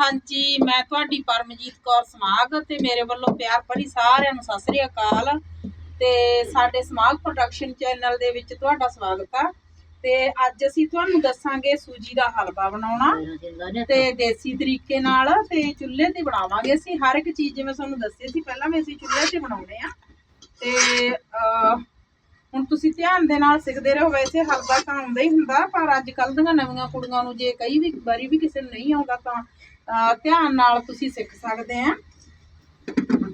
ਹਾਂਜੀ, ਮੈਂ ਤੁਹਾਡੀ ਪਰਮਜੀਤ ਕੌਰ ਸਮਾਗ ਤੇ ਮੇਰੇ ਵੱਲੋਂ ਪਿਆਰ ਭਰੀ ਸਾਰਿਆਂ ਨੂੰ ਸਤਿ ਸ੍ਰੀ ਅਕਾਲ। ਤੇ ਸਾਡੇ ਸਮਾਗ ਪ੍ਰੋਡਕਸ਼ਨ ਚੈਨਲ ਦੇ ਵਿੱਚ ਤੁਹਾਡਾ ਸਵਾਗਤ ਆ। ਤੇ ਅੱਜ ਅਸੀਂ ਤੁਹਾਨੂੰ ਦੱਸਾਂਗੇ ਸੂਜੀ ਦਾ ਹਲਵਾ ਬਣਾਉਣਾ ਤੇ ਦੇਸੀ ਤਰੀਕੇ ਨਾਲ ਤੇ ਚੁੱਲ੍ਹੇ ਤੇ ਬਣਾਵਾਂਗੇ ਅਸੀਂ। ਹਰ ਇੱਕ ਚੀਜ਼ ਜਿਵੇਂ ਤੁਹਾਨੂੰ ਦੱਸਿਆ ਸੀ, ਪਹਿਲਾਂ ਵੀ ਅਸੀਂ ਚੁੱਲ੍ਹੇ ਤੇ ਬਣਾਉਣੇ ਆ ਤੇ ਹੁਣ ਤੁਸੀਂ ਧਿਆਨ ਦੇ ਨਾਲ ਸਿੱਖਦੇ ਰਹੋ, ਵੈਸੇ ਹਲਵਾ ਤਾਂ ਆਉਂਦਾ ਹੀ ਹੁੰਦਾ, ਪਰ ਅੱਜ ਕੱਲ੍ਹ ਦੀਆਂ ਨਵੀਆਂ ਕੁੜੀਆਂ ਨੂੰ ਜੇ ਕਈ ਵੀ ਵਾਰੀ ਵੀ ਕਿਸੇ ਨੂੰ ਨਹੀਂ ਆਉਂਦਾ ਤਾਂ ਧਿਆਨ ਨਾਲ ਤੁਸੀਂ ਸਿੱਖ ਸਕਦੇ ਆ।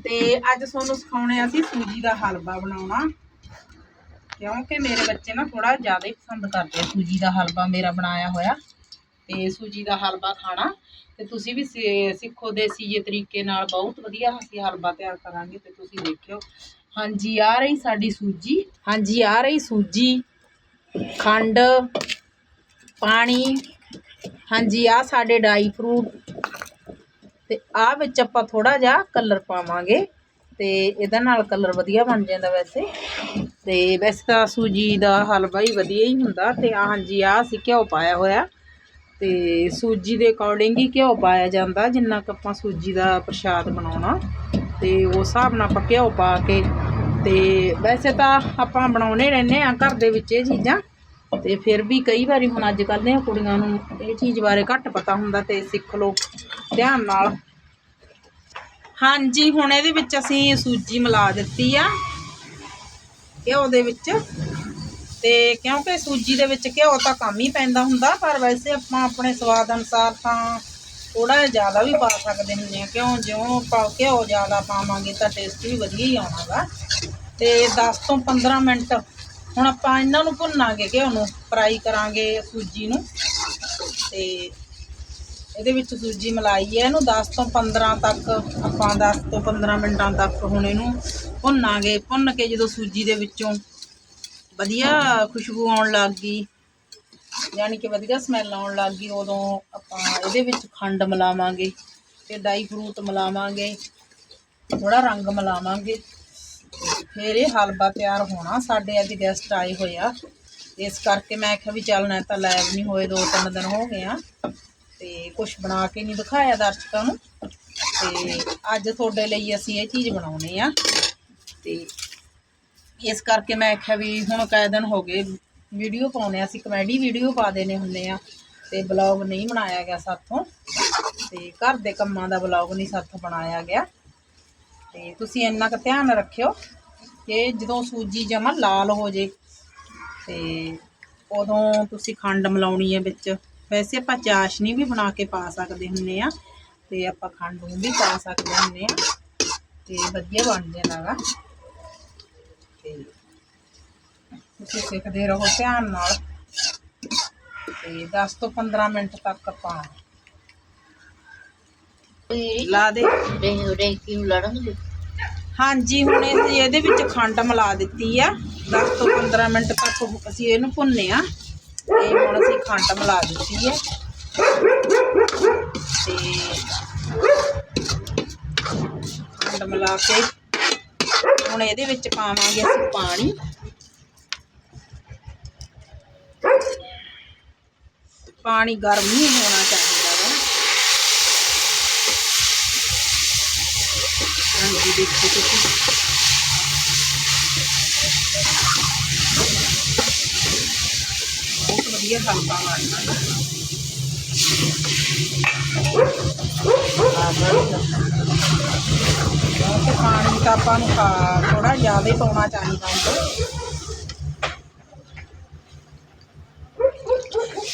ਤੇ ਅੱਜ ਤੁਹਾਨੂੰ ਸਿਖਾਉਣੇ ਅਸੀਂ ਸੂਜੀ ਦਾ ਹਲਵਾ ਬਣਾਉਣਾ। ਕਿਉਂਕਿ ਮੇਰੇ ਬੱਚੇ ਨਾ ਥੋੜਾ ਜ਼ਿਆਦਾ ਹੀ ਪਸੰਦ ਕਰਦੇ ਆ ਸੂਜੀ ਦਾ ਹਲਵਾ, ਮੇਰਾ ਬਣਾਇਆ ਹੋਇਆ। ਤੇ ਸੂਜੀ ਦਾ ਹਲਵਾ ਖਾਣਾ। ਤੇ ਤੁਸੀਂ ਵੀ ਸਿ- ਸਿੱਖੋ ਦੇਸੀ ਜੇ ਤਰੀਕੇ ਨਾਲ, ਬਹੁਤ ਵਧੀਆ ਅਸੀਂ ਹਲਵਾ ਤਿਆਰ ਕਰਾਂਗੇ ਤੇ ਤੁਸੀਂ ਦੇਖਿਓ। ਹਾਂਜੀ, ਆ ਰਹੀ ਸਾਡੀ ਸੂਜੀ। ਹਾਂਜੀ, ਆ ਰਹੀ ਸੂਜੀ। ਖੰਡ, ਪਾਣੀ। ਹਾਂਜੀ, ਆ ਸਾਡੇ ਡਰਾਈ ਫਰੂਟ। ਤੇ ਆ ਵਿੱਚ ਆਪਾਂ ਥੋੜਾ ਜਿਹਾ ਕਲਰ ਪਾਵਾਂਗੇ। ਤੇ ਇਹਦੇ ਨਾਲ ਕਲਰ ਵਧੀਆ ਬਣ ਜਾਂਦਾ ਵੈਸੇ। ਤੇ ਵੈਸੇ ਤਾਂ ਸੂਜੀ ਦਾ ਹਲਵਾ ਹੀ ਵਧੀਆ ਹੀ ਹੁੰਦਾ। ਤੇ ਆ ਹਾਂਜੀ, ਆ ਅਸੀਂ ਘਿਓ ਪਾਇਆ ਹੋਇਆ। ਤੇ ਸੂਜੀ ਦੇ ਅਕੋਰਡਿੰਗ ਹੀ ਘਿਓ ਪਾਇਆ ਜਾਂਦਾ, ਜਿੰਨਾ ਕੁ ਆਪਾਂ ਸੂਜੀ ਦਾ ਪ੍ਰਸ਼ਾਦ ਬਣਾਉਣਾ। ਤੇ ਉਸ ਹਿਸਾਬ ਨਾਲ ਆਪਾਂ ਘਿਓ ਪਾ ਕੇ ਤੇ ਵੈਸੇ ਤਾਂ ਆਪਾਂ ਬਣਾਉਣੇ ਰਹਿੰਦੇ ਆ ਘਰ ਦੇ ਵਿੱਚ ਇਹ ਚੀਜ਼ਾਂ। ਤੇ ਫਿਰ ਵੀ ਕਈ ਵਾਰੀ ਹੁਣ ਅੱਜ ਕੱਲ੍ਹ ਦੀਆਂ ਕੁੜੀਆਂ ਨੂੰ ਇਹ ਚੀਜ਼ ਬਾਰੇ ਘੱਟ ਪਤਾ ਹੁੰਦਾ ਤੇ ਸਿੱਖ ਲਓ ਧਿਆਨ ਨਾਲ। ਹਾਂਜੀ, ਹੁਣ ਇਹਦੇ ਵਿੱਚ ਅਸੀਂ ਸੂਜੀ ਮਿਲਾ ਦਿੱਤੀ ਆ। ਘਿਓ ਦੇ ਵਿੱਚ। ਤੇ ਕਿਉਂਕਿ ਸੂਜੀ ਦੇ ਵਿੱਚ ਘਿਓ ਤਾਂ ਕੰਮ ਹੀ ਪੈਂਦਾ ਹੁੰਦਾ, ਪਰ ਵੈਸੇ ਆਪਾਂ ਆਪਣੇ ਸਵਾਦ ਅਨੁਸਾਰ ਤਾਂ ਥੋੜਾ ਜਿਹਾ ਜ਼ਿਆਦਾ ਵੀ ਪਾ ਸਕਦੇ ਹੁੰਦੇ ਆ, ਕਿਉਂ ਜਿਉਂ ਆਪਾਂ ਘਿਓ ਜ਼ਿਆਦਾ ਪਾਵਾਂਗੇ ਤਾਂ ਟੇਸਟ ਵੀ ਵਧੀਆ ਹੀ ਆਉਣਾਗਾ ਤੇ 10 ਤੋਂ 15 ਮਿੰਟ, ਹੁਣ ਆਪਾਂ ਇਹਨਾਂ ਨੂੰ ਭੁੰਨਾਂਗੇ ਘਿਓ ਨੂੰ ਫਰਾਈ ਕਰਾਂਗੇ ਸੂਜੀ ਨੂੰ। ਤੇ ਇਹਦੇ ਵਿੱਚ ਸੂਜੀ ਮਲਾਈ ਹੈ ਇਹਨੂੰ 10 ਤੋਂ 15 ਤੱਕ, ਆਪਾਂ 10 ਤੋਂ 15 ਮਿੰਟਾਂ ਤੱਕ ਹੁਣ ਇਹਨੂੰ ਭੁੰਨਾਂਗੇ। ਭੁੰਨ ਕੇ ਜਦੋਂ ਸੂਜੀ ਦੇ ਵਿੱਚੋਂ ਵਧੀਆ ਖੁਸ਼ਬੂ ਆਉਣ ਲੱਗ ਗਈ ਯਾਨੀ ਕਿ ਵਧੀਆ ਸਮੈਲ ਆਉਣ ਲੱਗ ਗਈ, ਉਦੋਂ ਆਪਾਂ ਇਹਦੇ ਵਿੱਚ ਖੰਡ ਮਿਲਾਵਾਂਗੇ ਤੇ ਡਾਈ ਫਰੂਟ ਮਿਲਾਵਾਂਗੇ ਥੋੜਾ ਰੰਗ ਮਿਲਾਵਾਂਗੇ। ਫਿਰ ਇਹ ਹਲਵਾ ਤਿਆਰ ਹੋਣਾ, ਸਾਡੇ ਅੱਜ ਗੈਸਟ ਆਏ ਹੋਏ ਆ। ਇਸ ਕਰਕੇ ਮੈਂ ਆਖਿਆ ਵੀ ਚੱਲ ਨਾ ਤਾਂ ਲੈਬ ਨਹੀਂ ਹੋਏ, ਦੋ ਤਿੰਨ ਦਿਨ ਹੋ ਗਏ ਆ। ਤੇ ਕੁਝ ਬਣਾ ਕੇ ਨਹੀਂ ਦਿਖਾਇਆ ਦਰਸ਼ਕਾਂ ਨੂੰ। ਤੇ ਅੱਜ ਤੁਹਾਡੇ ਲਈ ਅਸੀਂ ਇਹ ਚੀਜ਼ ਬਣਾਉਨੇ ਆ। ਤੇ ਇਸ ਕਰਕੇ ਮੈਂ ਆਖਿਆ ਵੀ ਹੁਣ ਕਈ ਦਿਨ ਹੋ ਗਏ ਵੀਡੀਓ ਪਾਉਨੇ ਆ ਅਸੀਂ ਕਮੇਡੀ ਵੀਡੀਓ ਪਾ ਦੇਣੇ ਹੁੰਦੇ ਆ, ਤੇ ਬਲੌਗ ਨਹੀਂ ਬਣਾਇਆ ਗਿਆ ਸਾਥੋਂ, ਤੇ ਘਰ ਦੇ ਕੰਮਾਂ ਦਾ ਬਲੌਗ ਨਹੀਂ ਸਾਥੋਂ ਬਣਾਇਆ ਗਿਆ। ਤੇ ਤੁਸੀਂ ਇੰਨਾ ਕੁ ਧਿਆਨ ਰੱਖਿਓ ਕਿ ਜਦੋਂ ਸੂਜੀ ਜਮਾ ਲਾਲ ਹੋ ਜੇ, ਤੇ ਉਦੋਂ ਤੁਸੀਂ ਖੰਡ ਮਿਲਾਉਣੀ ਹੈ ਵਿੱਚ। ਵੈਸੇ ਆਪਾਂ ਚਾਸ਼ਨੀ ਵੀ ਬਣਾ ਕੇ ਪਾ ਸਕਦੇ ਹੁੰਨੇ ਆ, ਤੇ ਆਪਾਂ ਖੰਡ ਨੂੰ ਵੀ ਪਾ ਸਕਦੇ ਹੁੰਨੇ ਆ, ਤੇ ਵਧੀਆ ਬਣ ਜਾਂਦਾਗਾ ਤੁਸੀਂ ਸਿੱਖਦੇ ਰਹੋ ਧਿਆਨ ਨਾਲ। ਤੇ 10 ਤੋਂ 15 ਮਿੰਟ ਤੱਕ ਆਪਾਂ ਲਾ ਦੇ। ਰੈਂਕੀ ਨੂੰ ਲੜਨਗੇ ਹਾਂਜੀ, ਹੁਣ ਅਸੀਂ ਇਹਦੇ ਵਿੱਚ ਖੰਡ ਮਿਲਾ ਦਿੱਤੀ ਆ। 10 ਤੋਂ 15 ਮਿੰਟ ਤੱਕ ਅਸੀਂ ਇਹਨੂੰ ਭੁੰਨੇ ਆ ਤੇ ਹੁਣ ਅਸੀਂ ਖੰਡ ਮਿਲਾ ਦਿੱਤੀ ਹੈ ਤੇ ਖੰਡ ਮਿਲਾ ਕੇ ਹੁਣ ਇਹਦੇ ਵਿੱਚ ਪਾਵਾਂਗੇ ਅਸੀਂ ਪਾਣੀ। ਪਾਣੀ ਗਰਮ ਹੀ ਹੋਣਾ ਚਾਹੀਦਾ ਵਾ। ਹਾਂਜੀ, ਦੇਖੋ ਤੁਸੀਂ। ਬਹੁਤ ਵਧੀਆ ਹਲਕਾ ਬਣਨਾ ਪਾਣੀ ਤਾਂ ਆਪਾਂ ਨੂੰ ਥੋੜਾ ਜ਼ਿਆਦਾ ਪਾਉਣਾ ਚਾਹੀਦਾ ਹੁੰਦਾ।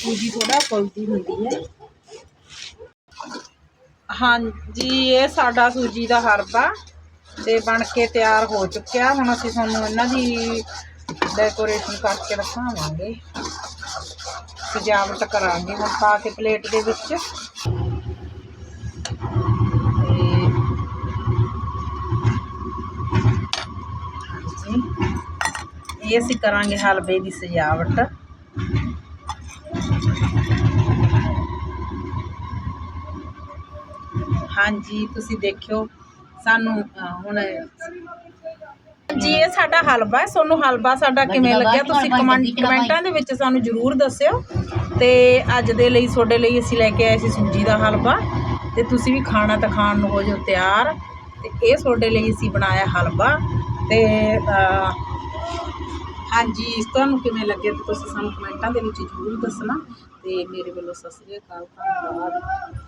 ਸੂਜੀ ਥੋੜਾ ਫੁੱਲਦੀ ਹੁੰਦੀ ਹੈ ਹਾਂਜੀ ਇਹ ਸਾਡਾ ਸੂਜੀ ਦਾ ਹਲਵਾ ਤੇ ਬਣ ਕੇ ਤਿਆਰ ਹੋ ਚੁੱਕਿਆ ਹੁਣ ਅਸੀਂ ਤੁਹਾਨੂੰ ਇਹਨਾਂ ਦੀ ਡੈਕੋਰੇਸ਼ਨ ਕਰਕੇ ਦਿਖਾਵਾਂਗੇ ਸਜਾਵਟ ਕਰਾਂਗੇ ਹੁਣ ਪਾ ਕੇ ਪਲੇਟ ਦੇ ਵਿੱਚ। ਤੇ ਹਾਂਜੀ, ਇਹ ਅਸੀਂ ਕਰਾਂਗੇ ਹਲਵੇ ਦੀ ਸਜਾਵਟ। ਹਾਂਜੀ ਤੁਸੀਂ ਦੇਖਿਓ। ਸਾਨੂੰ ਹੁਣ ਜੀ ਇਹ ਸਾਡਾ ਹਲਵਾ ਹੈ। ਤੁਹਾਨੂੰ ਹਲਵਾ ਸਾਡਾ ਕਿਵੇਂ ਲੱਗਿਆ? ਤੁਸੀਂ ਕਮੈਂਟ ਕਮੈਂਟਾਂ ਦੇ ਵਿੱਚ ਸਾਨੂੰ ਜਰੂਰ ਦੱਸਿਓ। ਤੇ ਅੱਜ ਦੇ ਲਈ ਤੁਹਾਡੇ ਲਈ ਅਸੀਂ ਲੈ ਕੇ ਆਏ ਸੀ ਸੂਜੀ ਦਾ ਹਲਵਾ। ਤੇ ਤੁਸੀਂ ਵੀ ਖਾਣਾ ਤਾਂ ਖਾਣ ਨੂੰ ਹੋ ਜਾਓ ਤਿਆਰ। ਤੇ ਇਹ ਤੁਹਾਡੇ ਲਈ ਅਸੀਂ ਬਣਾਇਆ ਹਲਵਾ। ਤੇ ਅਹ, ਹਾਂਜੀ ਤੁਹਾਨੂੰ ਕਿਵੇਂ ਲੱਗੇ ਤੇ ਤੁਸੀਂ ਸਾਨੂੰ ਕਮੈਂਟਾਂ ਦੇ ਵਿੱਚ ਜ਼ਰੂਰ ਦੱਸਣਾ। ਤੇ ਮੇਰੇ ਵੱਲੋਂ ਸਤਿ ਸ੍ਰੀ ਅਕਾਲ ਧੰਨਵਾਦ।